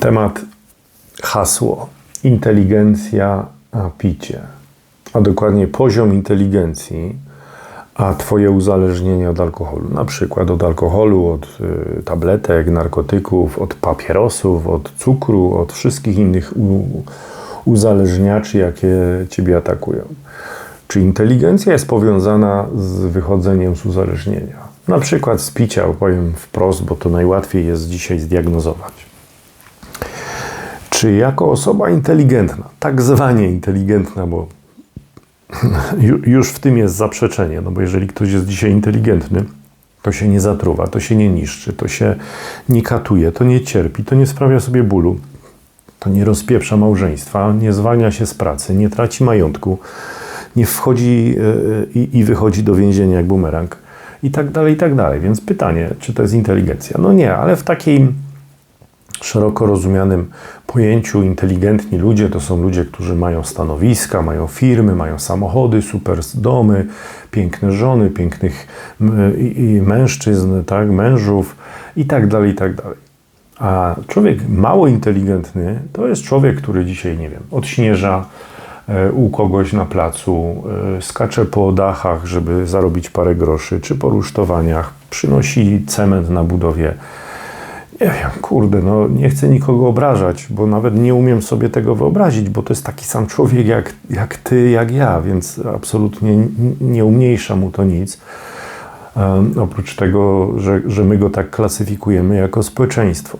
Temat hasło inteligencja a picie, a dokładnie poziom inteligencji, a Twoje uzależnienie od alkoholu. Na przykład od alkoholu, od y, tabletek, narkotyków, od papierosów, od cukru, od wszystkich innych uzależniaczy, jakie Ciebie atakują. Czy inteligencja jest powiązana z wychodzeniem z uzależnienia? Na przykład z picia, powiem wprost, bo to najłatwiej jest dzisiaj zdiagnozować. Czy jako osoba inteligentna, tak zwanie inteligentna, bo już w tym jest zaprzeczenie, no bo jeżeli ktoś jest dzisiaj inteligentny, to się nie zatruwa, to się nie niszczy, to się nie katuje, to nie cierpi, to nie sprawia sobie bólu, to nie rozpieprza małżeństwa, nie zwalnia się z pracy, nie traci majątku, nie wchodzi e, i, i wychodzi do więzienia jak bumerang i tak dalej, i tak dalej. Więc pytanie, czy to jest inteligencja? No nie, ale w takiej szeroko rozumianym pojęciu inteligentni ludzie to są ludzie, którzy mają stanowiska, mają firmy, mają samochody, super domy, piękne żony, pięknych mężczyzn, tak, mężów i tak dalej, i tak dalej. A człowiek mało inteligentny to jest człowiek, który dzisiaj, nie wiem, odśnieża e, u kogoś na placu, e, skacze po dachach, żeby zarobić parę groszy, czy po rusztowaniach, przynosi cement na budowie nie wiem, kurde, no nie chcę nikogo obrażać, bo nawet nie umiem sobie tego wyobrazić, bo to jest taki sam człowiek jak, jak ty, jak ja, więc absolutnie nie umniejsza mu to nic. Um, oprócz tego, że, że my go tak klasyfikujemy jako społeczeństwo.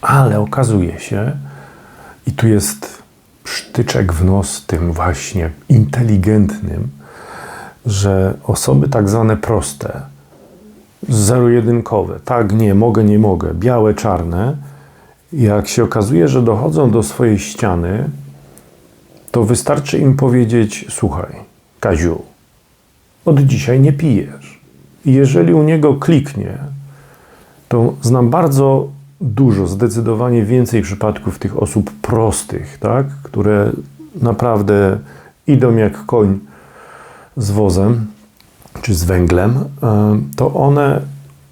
Ale okazuje się, i tu jest sztyczek w nos tym właśnie inteligentnym, że osoby tak zwane proste, zero-jedynkowe. Tak, nie, mogę, nie mogę. Białe, czarne. Jak się okazuje, że dochodzą do swojej ściany, to wystarczy im powiedzieć: Słuchaj, Kaziu, od dzisiaj nie pijesz. I jeżeli u niego kliknie, to znam bardzo dużo, zdecydowanie więcej przypadków tych osób prostych, tak, które naprawdę idą jak koń z wozem, czy z węglem, e, to one,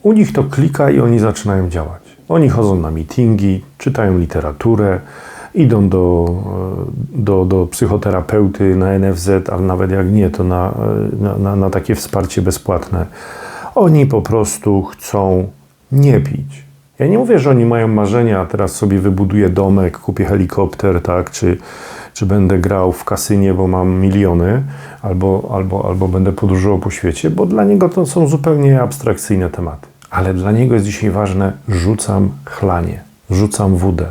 u nich to klika i oni zaczynają działać. Oni chodzą na meetingi, czytają literaturę, idą do, e, do, do psychoterapeuty na NFZ, ale nawet jak nie, to na, e, na, na takie wsparcie bezpłatne. Oni po prostu chcą nie pić. Ja nie mówię, że oni mają marzenia, a teraz sobie wybuduję domek, kupię helikopter, tak, czy, czy będę grał w kasynie, bo mam miliony, albo, albo, albo będę podróżował po świecie, bo dla niego to są zupełnie abstrakcyjne tematy. Ale dla niego jest dzisiaj ważne, rzucam chlanie, rzucam wódę,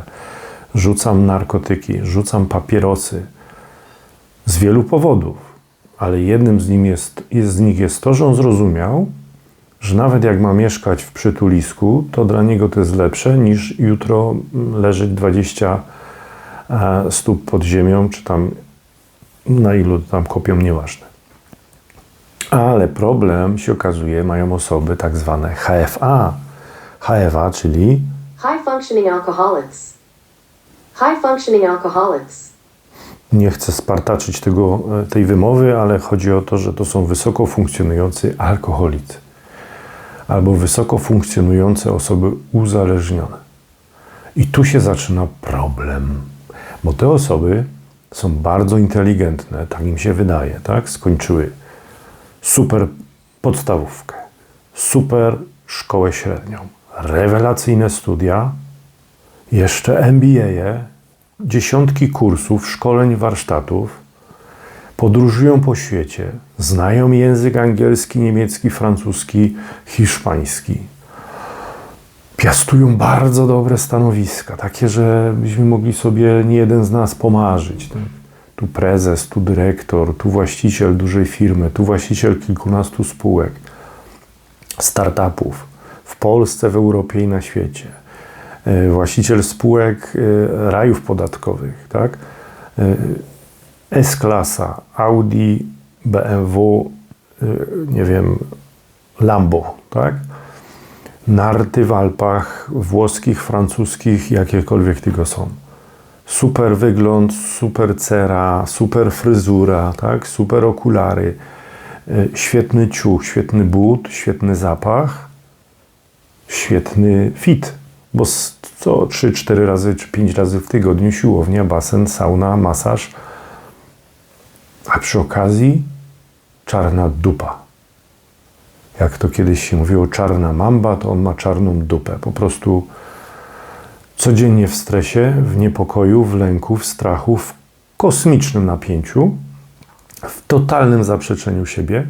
rzucam narkotyki, rzucam papierosy. Z wielu powodów, ale jednym z, nim jest, jest, z nich jest to, że on zrozumiał, że nawet jak ma mieszkać w przytulisku, to dla niego to jest lepsze niż jutro leżeć 20 e, stóp pod ziemią, czy tam na ilu tam kopią, nieważne. Ale problem się okazuje, mają osoby tak zwane HFA. HFA, czyli High functioning alcoholics. High functioning alcoholics. nie chcę spartaczyć tego, e, tej wymowy, ale chodzi o to, że to są wysoko funkcjonujący alkoholicy albo wysoko funkcjonujące osoby uzależnione. I tu się zaczyna problem, bo te osoby są bardzo inteligentne, tak im się wydaje, tak? Skończyły super podstawówkę, super szkołę średnią, rewelacyjne studia, jeszcze MBA, dziesiątki kursów, szkoleń, warsztatów, podróżują po świecie, znają język angielski, niemiecki, francuski, hiszpański. Piastują bardzo dobre stanowiska, takie, że byśmy mogli sobie nie jeden z nas pomarzyć. Tu prezes, tu dyrektor, tu właściciel dużej firmy, tu właściciel kilkunastu spółek, startupów w Polsce, w Europie i na świecie. E, właściciel spółek e, rajów podatkowych, tak? E, S-klasa, Audi, BMW, nie wiem, Lambo, tak? Narty w Alpach, włoskich, francuskich, jakiekolwiek tylko są. Super wygląd, super cera, super fryzura, tak? Super okulary, świetny ciuch, świetny but, świetny zapach, świetny fit, bo co 3-4 razy czy 5 razy w tygodniu siłownia, basen, sauna, masaż, a przy okazji czarna dupa. Jak to kiedyś się mówiło, czarna mamba, to on ma czarną dupę. Po prostu codziennie w stresie, w niepokoju, w lęku, w strachu, w kosmicznym napięciu, w totalnym zaprzeczeniu siebie,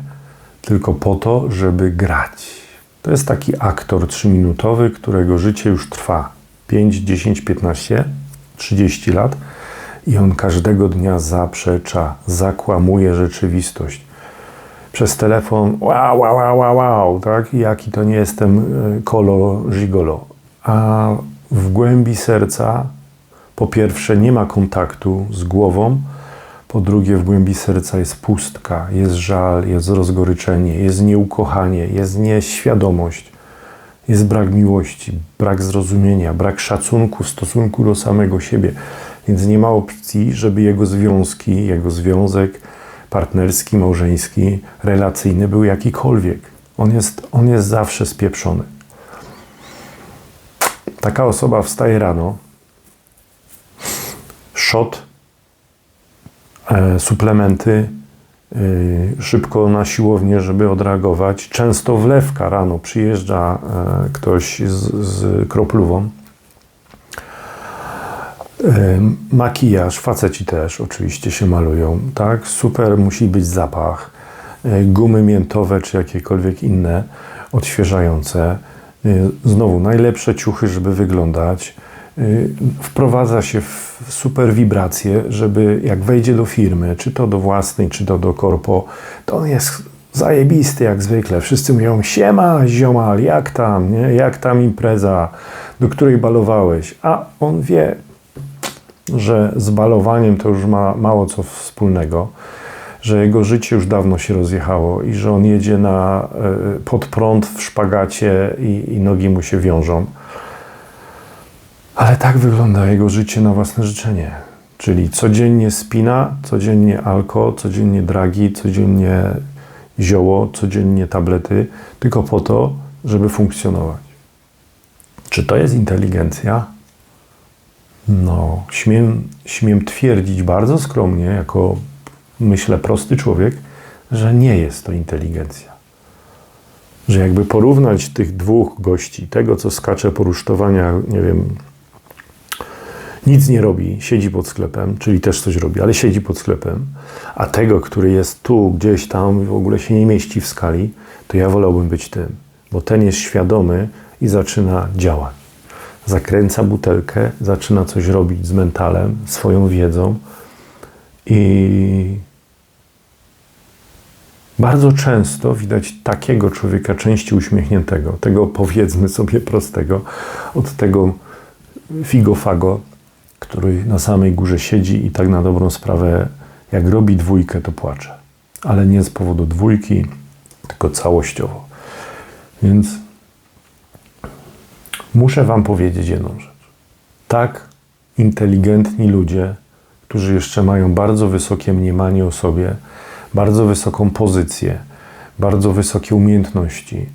tylko po to, żeby grać. To jest taki aktor trzyminutowy, którego życie już trwa 5, 10, 15, 30 lat i on każdego dnia zaprzecza, zakłamuje rzeczywistość. Przez telefon, wow, wow, wow, wow, wow, tak? Jaki to nie jestem y, kolo gigolo. A w głębi serca, po pierwsze, nie ma kontaktu z głową, po drugie, w głębi serca jest pustka, jest żal, jest rozgoryczenie, jest nieukochanie, jest nieświadomość, jest brak miłości, brak zrozumienia, brak szacunku w stosunku do samego siebie. Więc nie ma opcji, żeby jego związki, jego związek partnerski, małżeński, relacyjny był jakikolwiek. On jest, on jest zawsze spieprzony. Taka osoba wstaje rano, szot, e, suplementy, y, szybko na siłownię, żeby odreagować. Często wlewka rano przyjeżdża e, ktoś z, z. Makijaż, faceci też oczywiście się malują, tak? Super musi być zapach, e, gumy miętowe czy jakiekolwiek inne odświeżające. E, Znowu najlepsze ciuchy, żeby wyglądać. E, Wprowadza się w super wibracje, żeby jak wejdzie do firmy, czy to do własnej, czy to do korpo, to on jest zajebisty jak zwykle. Wszyscy mówią, siema ziomal, jak tam, nie? jak tam impreza, do której balowałeś? A on wie, że z balowaniem to już ma mało co wspólnego, że jego życie już dawno się rozjechało i że on jedzie na, e, pod prąd w szpagacie i, i nogi mu się wiążą. Ale tak wygląda jego życie na własne życzenie. Czyli codziennie spina, codziennie alko, codziennie dragi, codziennie zioło, codziennie tablety, tylko po to, żeby funkcjonować. Czy to jest inteligencja? No, śmiem, śmiem twierdzić bardzo skromnie, jako myślę prosty człowiek, że nie jest to inteligencja. Że jakby porównać tych dwóch gości, tego co skacze po rusztowaniach, nie wiem, nic nie robi, siedzi pod sklepem, czyli też coś robi, ale siedzi pod sklepem, a tego, który jest tu, gdzieś tam w ogóle się nie mieści w skali, to ja wolałbym być tym, bo ten jest świadomy i zaczyna działać zakręca butelkę, zaczyna coś robić z mentalem, swoją wiedzą i bardzo często widać takiego człowieka, częściej uśmiechniętego, tego powiedzmy sobie prostego, od tego figofago, który na samej górze siedzi i tak na dobrą sprawę, jak robi dwójkę, to płacze. Ale nie z powodu dwójki, tylko całościowo. Więc muszę Wam powiedzieć jedną rzecz. Tak inteligentni ludzie, którzy jeszcze mają bardzo wysokie mniemanie o sobie, bardzo wysoką pozycję, bardzo wysokie umiejętności,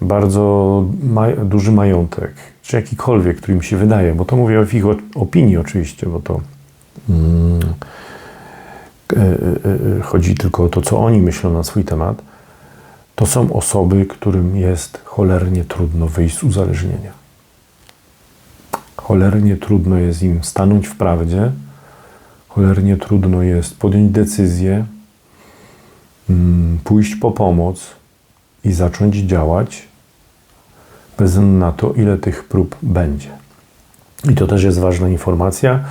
bardzo ma duży majątek, czy jakikolwiek, który mi się wydaje, bo to mówię w ich opinii oczywiście, bo to mm, e, e, e, chodzi tylko o to, co oni myślą na swój temat, to są osoby, którym jest cholernie trudno wyjść z uzależnienia. Cholernie trudno jest im stanąć w prawdzie, cholernie trudno jest podjąć decyzję, mm, pójść po pomoc i zacząć działać, bez względu na to, ile tych prób będzie. I to też jest ważna informacja,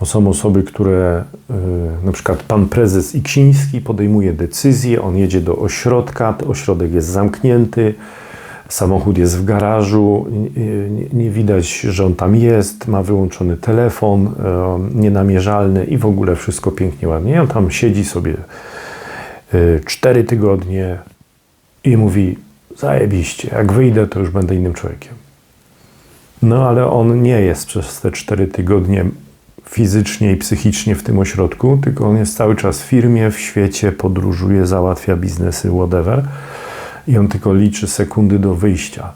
bo są osoby, które, y, na przykład pan prezes Iksiński podejmuje decyzję, on jedzie do ośrodka, ośrodek jest zamknięty, samochód jest w garażu, nie, nie- widać, że on tam jest, ma wyłączony telefon, y, nienamierzalny i w ogóle wszystko pięknie, ładnie. On tam siedzi sobie y, cztery tygodnie i mówi, zajebiście, jak wyjdę, to już będę innym człowiekiem. No ale on nie jest przez te cztery tygodnie fizycznie i psychicznie w tym ośrodku, tylko on jest cały czas w firmie, w świecie, podróżuje, załatwia biznesy, whatever. I on tylko liczy sekundy do wyjścia.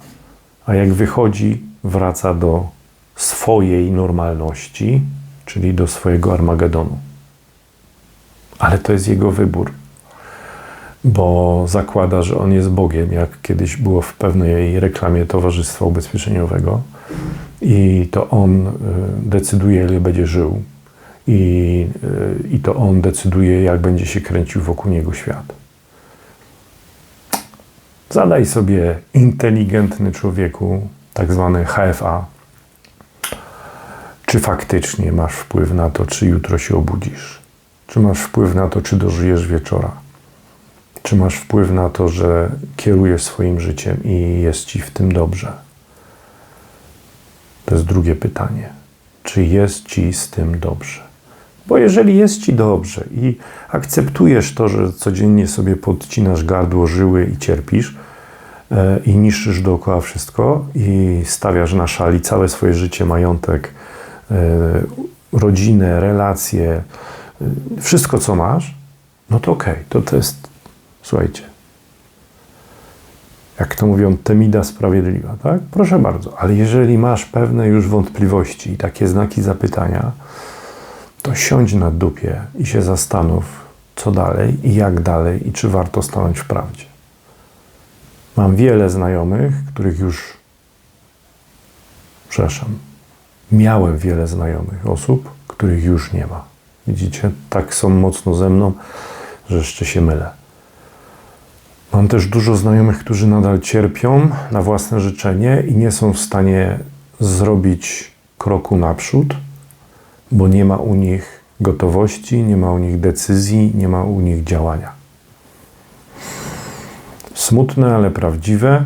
A jak wychodzi, wraca do swojej normalności, czyli do swojego Armagedonu. Ale to jest jego wybór, bo zakłada, że on jest Bogiem, jak kiedyś było w pewnej reklamie Towarzystwa Ubezpieczeniowego, i to on y, decyduje, ile będzie żył, i, y, i to on decyduje, jak będzie się kręcił wokół niego świat. Zadaj sobie inteligentny człowieku, tak zwany HFA, czy faktycznie masz wpływ na to, czy jutro się obudzisz? Czy masz wpływ na to, czy dożyjesz wieczora? Czy masz wpływ na to, że kierujesz swoim życiem i jest ci w tym dobrze? To jest drugie pytanie. Czy jest ci z tym dobrze? Bo jeżeli jest ci dobrze i akceptujesz to, że codziennie sobie podcinasz gardło, żyły i cierpisz i niszczysz dookoła wszystko i stawiasz na szali całe swoje życie, majątek, e, rodzinę, relacje, e, wszystko co masz, no to okej, to to jest, słuchajcie, jak to mówią, temida sprawiedliwa, tak? Proszę bardzo, ale jeżeli masz pewne już wątpliwości i takie znaki zapytania, to siądź na dupie i się zastanów, co dalej i jak dalej i czy warto stanąć w prawdzie. Mam wiele znajomych, których już, przepraszam, miałem wiele znajomych osób, których już nie ma. Widzicie, tak są mocno ze mną, że jeszcze się mylę. Mam też dużo znajomych, którzy nadal cierpią na własne życzenie i nie są w stanie zrobić kroku naprzód, bo nie ma u nich gotowości, nie ma u nich decyzji, nie ma u nich działania. Smutne, ale prawdziwe.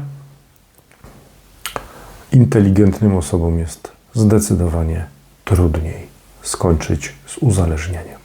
Inteligentnym osobom jest zdecydowanie trudniej skończyć z uzależnieniem.